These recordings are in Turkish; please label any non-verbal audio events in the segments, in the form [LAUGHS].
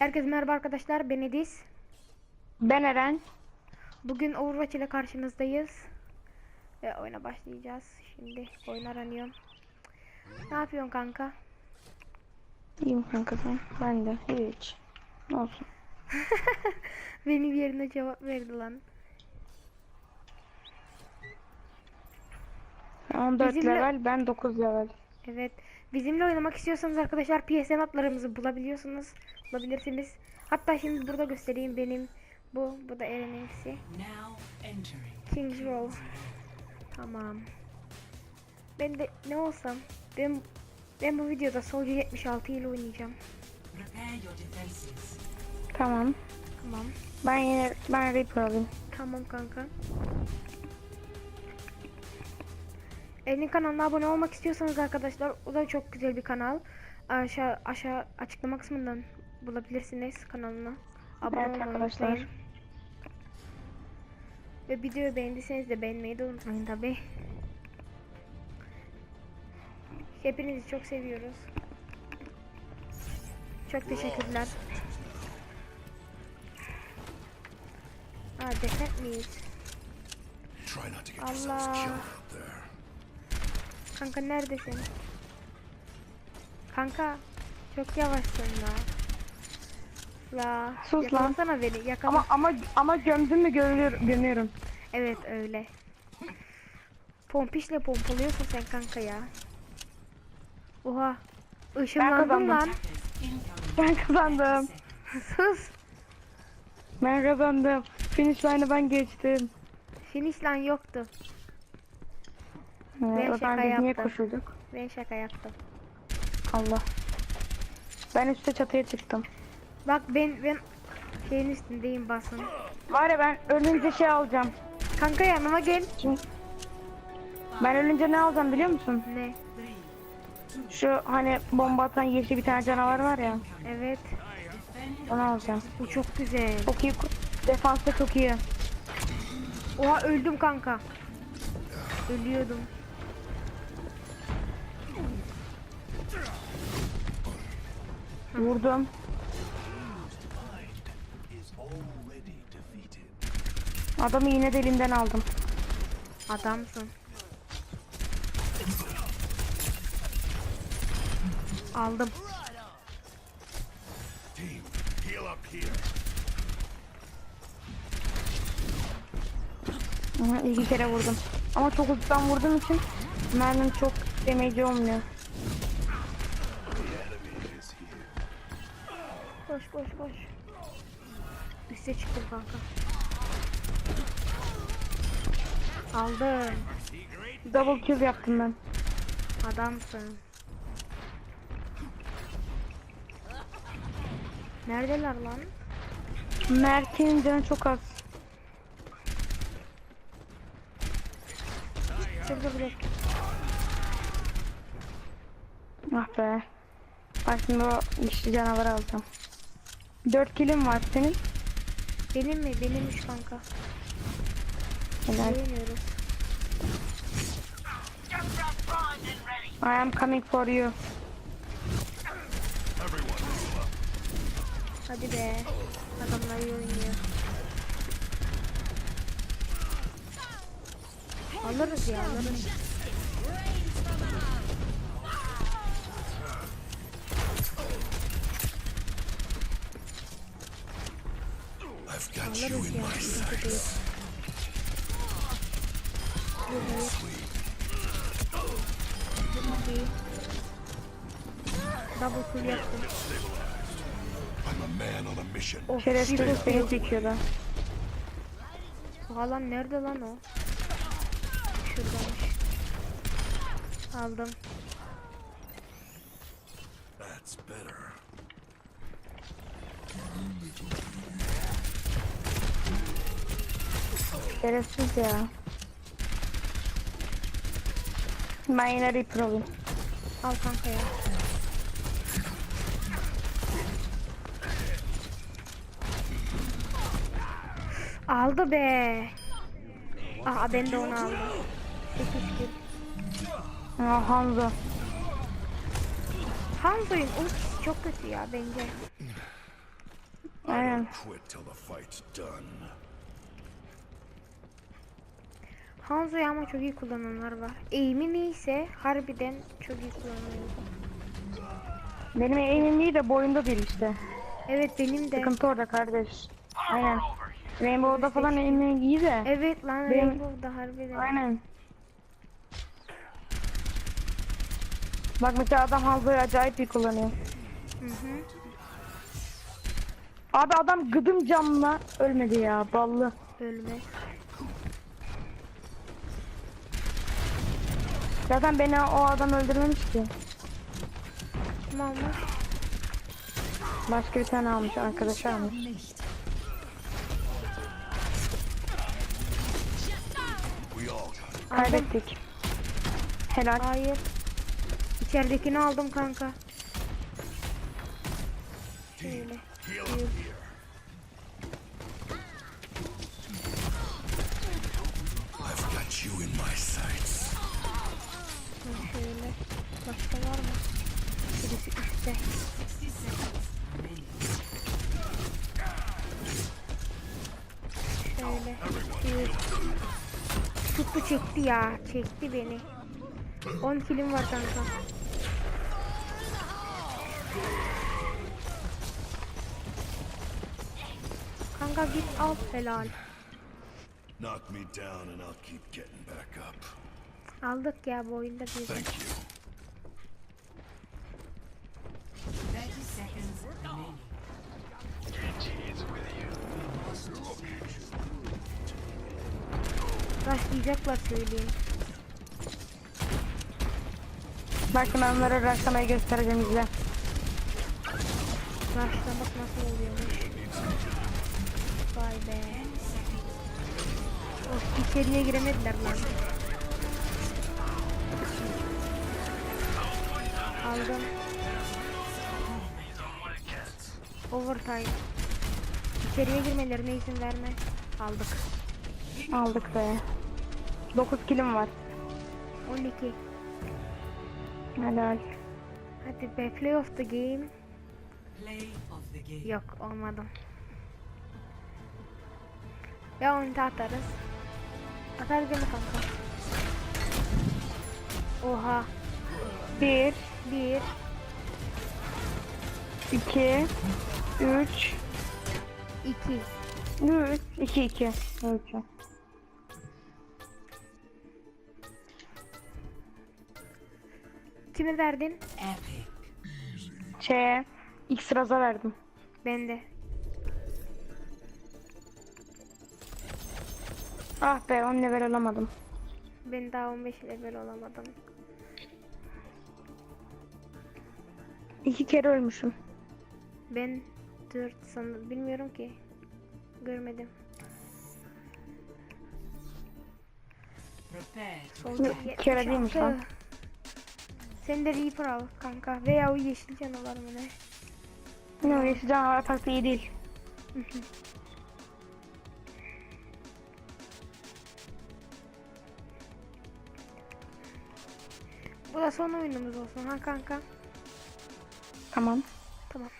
Herkese merhaba arkadaşlar. Ben Ediz. Ben Eren. Bugün Overwatch ile karşınızdayız. Ve oyuna başlayacağız. Şimdi oyun aranıyorum. Ne yapıyorsun kanka? İyiyim kanka sen. Ben de hiç. Ne olsun. [LAUGHS] Benim yerine cevap verdi lan. Sen 14 Bizimle- level ben 9 level. Evet. Bizimle oynamak istiyorsanız arkadaşlar PSN adlarımızı bulabiliyorsunuz. Bulabilirsiniz. Hatta şimdi burada göstereyim benim. Bu, bu da entering. King's Row. Tamam. Ben de ne olsam ben ben bu videoda Soldier 76 ile oynayacağım. Tamam. Tamam. Ben yine ben Reaper alayım. Tamam kanka. Elin kanalına abone olmak istiyorsanız arkadaşlar o da çok güzel bir kanal. Aşağı aşağı açıklama kısmından bulabilirsiniz kanalına. Abone Evet olmayı arkadaşlar. unutmayın. Ve videoyu beğendiyseniz de beğenmeyi de unutmayın tabi. Hepinizi çok seviyoruz. Çok teşekkürler. Aa defet miyiz? Try not to get yourselves Allah. Kanka neredesin? Kanka çok yavaşsın la. La Sus lan. yakalasana beni yakala. Ama ama ama gömdün mü görüyor, gömüyorum. Evet öyle. Pompişle pompalıyorsun sen kanka ya. Oha. Işınlandım kazandım. lan. Ben kazandım. Sus. Ben kazandım. Finish line'ı ben geçtim. Finish lan yoktu. Ee, Ben zaman şaka biz niye yaptım. koşuyorduk? Ben şaka yaptım. Allah. Ben üstte çatıya çıktım. Bak ben ben şeyin üstündeyim basın. Var ya ben ölünce şey alacağım. Kanka yanıma gel. Şimdi ben ölünce ne alacağım biliyor musun? Ne? Şu hani bomba atan yeşil bir tane canavar var ya. Evet. Onu alacağım. Bu çok güzel. Çok iyi. Defansta çok iyi. Oha öldüm kanka. Ölüyordum. Vurdum. Is already defeated. Adamı yine de elimden aldım. Adamsın. Aldım. Aha, iki kere vurdum. Ama çok uzaktan vurduğum için mermim çok demeci olmuyor. Üste çıktım kanka. Aldım. Double kill yaptım ben. Adamsın. Neredeler lan? Mert'in canı çok az. Dur dur. Ah be. Şimdi o güçlü canavarı alacağım. 4 killim var senin. Benim mi? Benimmiş kanka. Helal. I am coming for you. Hadi be. Adamlar iyi oynuyor. Alırız ya alırız. I've got you in my sights. Çok iyi. Double kill yaptım. I'm a man on a mission. Of, Şerefsiz triple seni kill. çekiyordu. Oha lan nerede lan o? Şuradaymış. Aldım. That's better. Şerefsiz ya. Ben yine Reaper alayım. Al kanka ya. Aldı be. Aha ben de onu aldım. 8 kill. Aa, Hanzo. Hanzo'nun ultisi çok kötü ya bence. Aynen. Hanzo'yu ama çok iyi kullananlar var. Eğimi neyse harbiden çok iyi kullananlar var. Benim eğimim iyi de boyunda değil işte. Evet benim de. Sıkıntı orada kardeş. Aynen. Rainbow'da falan eğimim iyi de. Evet lan Benim- Rainbow'da harbiden. Aynen. Bak mesela adam Hanzo'yu acayip iyi kullanıyor. Hı hı. Abi adam gıdım camla ölmedi ya ballı. Ölme. Zaten beni o adam öldürmemiş ki. Kim almış? Başka bir tane almış arkadaş almış. Kaybettik. Helal. Hayır. İçeridekini aldım kanka. Şöyle. Heal Başka var mı? Birisi üstte. Şöyle. Bir. Tuttu çekti ya. Çekti beni. 10 kilim var kanka. Kanka git al helal. Knock me down and I'll keep getting back up. Aldık ya bu oyunda bir. Thank you. Başlayacaklar söyleyeyim. Bak ben onlara rastlamayı göstereceğim izle. Başlamak nasıl oluyormuş? Vay be. Of içeriye giremediler lan. Aldım. Overtime. İçeriye girmelerine izin verme. Aldık. Aldık be. 9 kilim var. 12. Helal. Hadi be play of the game. Play of the game. Yok olmadım. Ya onu da atarız. Atarız değil mi kanka? Oha. 1, 1 2, 3, 2 3, 2, 2. 3. Kime verdin? Epic. Şeye, X raza verdim. Ben de. Ah be 10 level alamadım. Ben daha 15 level olamadım. İki kere ölmüşüm. Ben 4 sanırım bilmiyorum ki. Görmedim. Kere değilmiş lan. Sen de Reaper al kanka. Veya o yeşil canavar mı ne? Ne yeşil canavar taktiği iyi değil. Bu da son oyunumuz olsun ha kanka. Tamam. Tamam.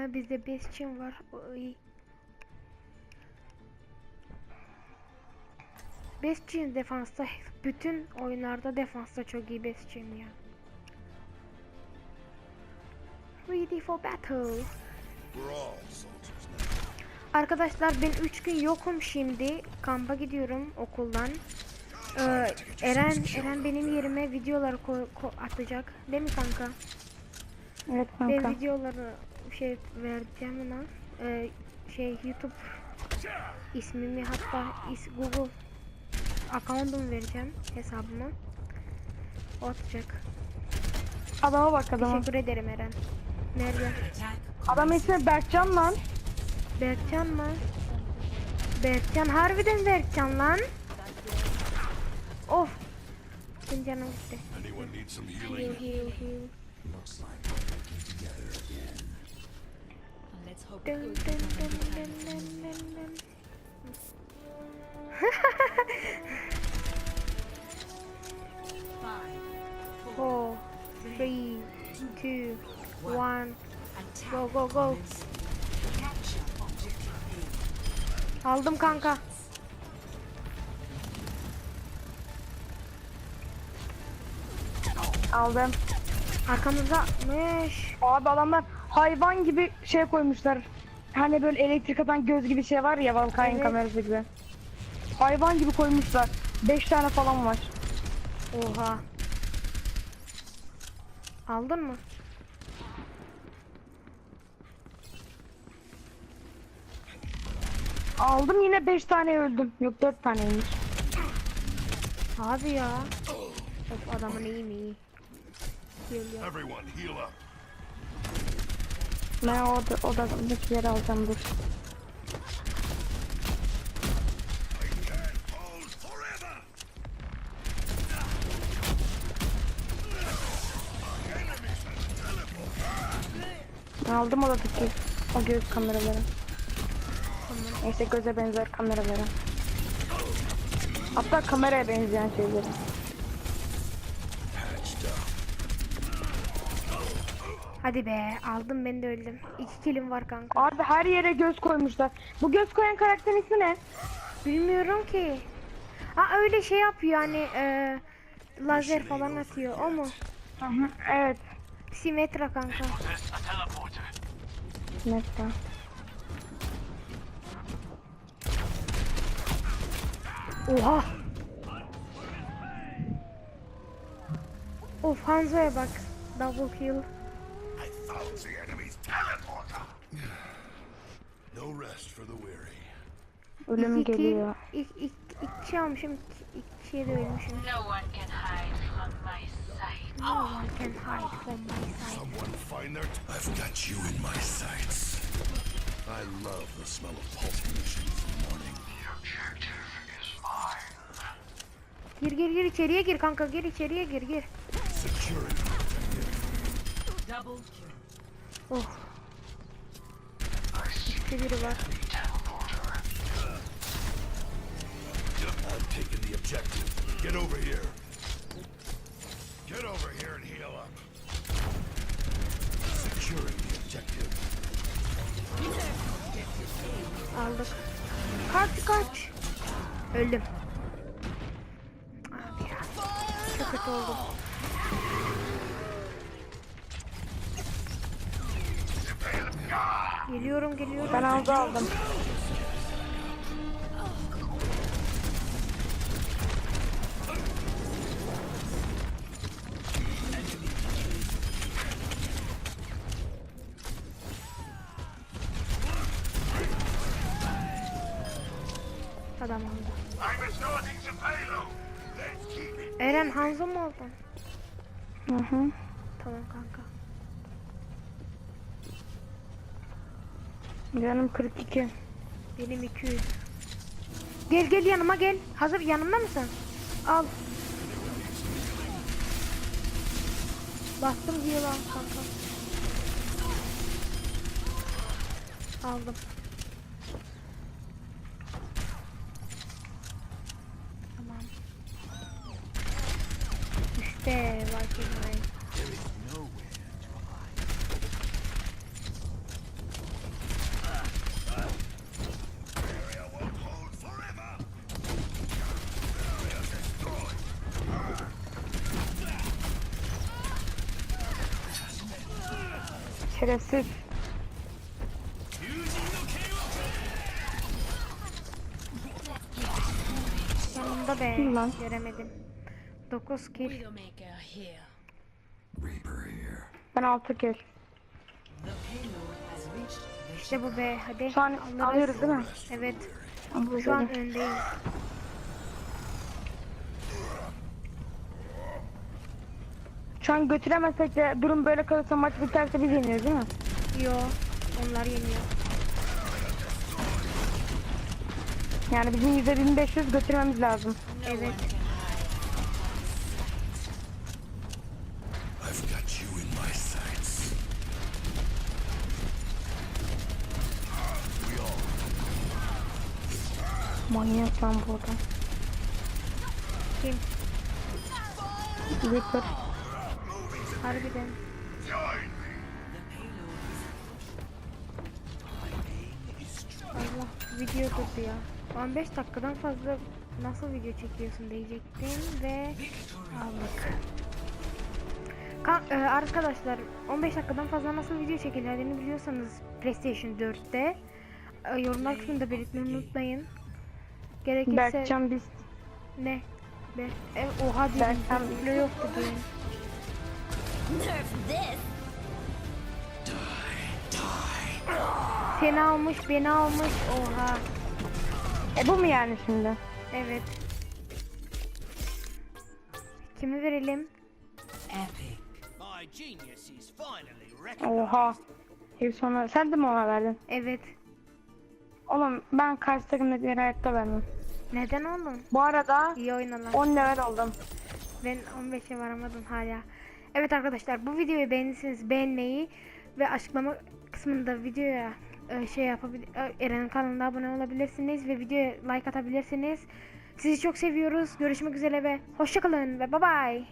Ha, bizde Bastion var. O iyi. Bastion defansta bütün oyunlarda defansta çok iyi Bastion ya. Ready for battle. Arkadaşlar ben 3 gün yokum şimdi. Kampa gidiyorum okuldan. Ee, Eren Eren benim yerime videolar ko- ko- atacak. Değil mi kanka? Evet kanka. videoları şey vereceğim ona. Ee, şey YouTube ismimi hatta is Google account'umu vereceğim hesabıma. O atacak. Adama bak adama. Teşekkür ederim Eren. Nerede? Adam ismi Berkcan lan. Berkcan mı? Berkcan harbiden Berkcan lan. Of. Benim canım gitti. Heal heal heal. Dın dın dın dın dın dın dın. five, Four, three, two, one. Go go go. Aldım kanka. Aldım. Arkamızdamış. Abi adamlar hayvan gibi şey koymuşlar. Hani böyle elektrik atan göz gibi şey var ya Valkay'ın Evet. kamerası gibi. Hayvan gibi koymuşlar. 5 tane falan var. Oha. Aldın mı? Aldım yine 5 tane öldüm. Yok 4 taneymiş. Abi ya. Of adamın iyi mi iyi. Geliyor. Everyone, heal up. Ben o da, o da bitkileri alacağım dur. Aldım o da bitki. O göz kameraları. Neyse göze benzer kameraları. Hatta kameraya benzeyen şeyleri. Hadi be aldım ben de öldüm. İki kilim var kanka. Abi her yere göz koymuşlar. Bu göz koyan karakterin ismi ne? Bilmiyorum ki. Ha öyle şey yapıyor hani e, lazer falan atıyor. O mu? Hı hı, evet. Simetra kanka. Mesela. Oha. Of Hanzo'ya bak. Double kill. I the enemy's teleporter. No rest for the weary. Ölüm İki geliyor. İk, ik, iki almışım. iki, iki kişiye de ölmüşüm. No one can hide from my sight. No one can hide from my sight. Someone find their. T- I've got you in my sights. I love the smell of pulse munitions in the morning. The objective is mine. Gir gir gir içeriye gir kanka gir içeriye gir gir. Securing the objective. Double kill. Oh. İşte biri var. I've taken the objective. Get over here. Get over here and heal up. Securing the objective. Aldık. Kaç kaç. Öldüm. Abi ya. Çok kötü oldum. Geliyorum geliyorum. Ben aldı aldım. Adam aldı. Eren Hanzo mu oldun? Hı hı. Tamam kanka. Canım 42. Benim 200. Gel gel yanıma gel. Hazır yanımda mısın? Al. Bastım diye lan kanka. Aldım. Tamam. İşte var kelime. Şerefsiz. Yanımda be. Kim lan? Göremedim. 9 kill. Ben 6 kill. İşte bu be. Hadi. Şu an alırız. alıyoruz değil mi? Evet. Şu an öndeyiz. Şu an götüremezsek de durum böyle kalırsa maç biterse biz yeniyoruz değil mi? Yo. Onlar yeniyor. Yani bizim %1500 götürmemiz lazım. Evet. I've got you in my sights. We all Manyak lan bu adam. Kim? Reaper. Harbiden. Allah video durdu ya. 15 dakikadan fazla nasıl video çekiyorsun diyecektim ve aldık. Ka- e, arkadaşlar 15 dakikadan fazla nasıl video çekildiğini biliyorsanız PlayStation 4'te e, yorumlar kısmında belirtmeyi unutmayın. Gerekirse Berkcan biz ne? Be e, oha dedim. Berkcan Bile yoktu diye. Seni almış, beni almış. Oha. E bu mu yani şimdi? Evet. Kimi verelim? Oha. Herif sonra sen de mi ona verdin? Evet. Oğlum ben karşı takımdakileri hayatta vermem. Neden oğlum? Bu arada İyi oynalar. 10 level oldum. Ben 15'e varamadım hala. Evet arkadaşlar bu videoyu beğendiyseniz beğenmeyi ve açıklama kısmında videoya e, şey yapabilir Eren'in kanalına abone olabilirsiniz ve videoya like atabilirsiniz. Sizi çok seviyoruz. Görüşmek üzere ve hoşçakalın ve bye bye.